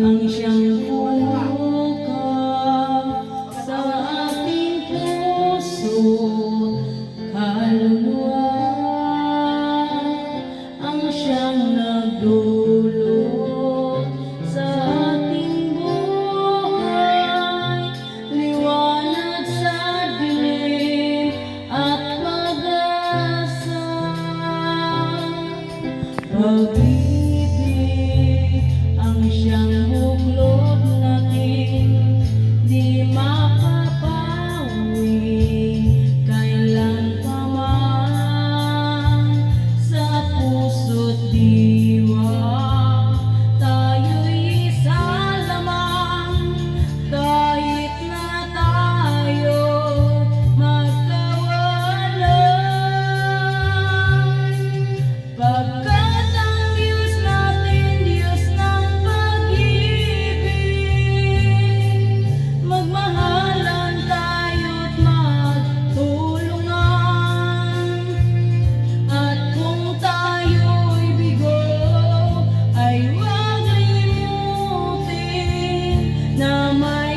ang siyang puno sa ating puso kaluluwa ang siyang nagdulot sa ating buhay liwanag sa dilim at Pag-ibig ang siyang Namah